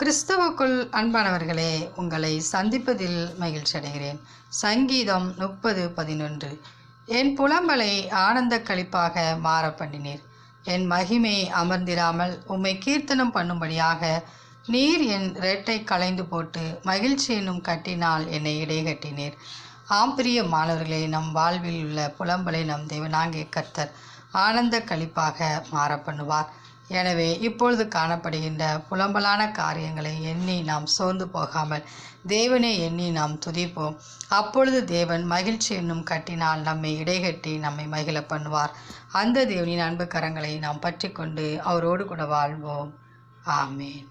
கிறிஸ்தவுக்குள் அன்பானவர்களே உங்களை சந்திப்பதில் மகிழ்ச்சி அடைகிறேன். சங்கீதம் முப்பது பதினொன்று. என் புலம்பலை ஆனந்த களிப்பாக மாற பண்ணினீர். என் மகிமை அமர்ந்திராமல் உம்மை கீர்த்தனம் பண்ணும்படியாக நீர் என் ரேட்டை களைந்து போட்டு மகிழ்ச்சி என்னும் கட்டினால் என்னை இடைகட்டினீர். ஆம் பிரிய மாணவர்களே நம் வாழ்வில் உள்ள புலம்பலை நம் தேவனாகிய கர்த்தர் ஆனந்த களிப்பாக மாற பண்ணுவார். எனவே இப்பொழுது காணப்படுகின்ற புலம்பலான காரியங்களை எண்ணி நாம் சோர்ந்து போகாமல் தேவனை எண்ணி நாம் துதிப்போம். அப்பொழுது தேவன் மகிழ்ச்சி என்னும் கட்டினால் நம்மை இடைகட்டி நம்மை மகிழ பண்ணுவார். அந்த தேவனின் அன்பு கரங்களை நாம் பற்றி கொண்டு அவரோடு கூட வாழ்வோம். ஆமேன்.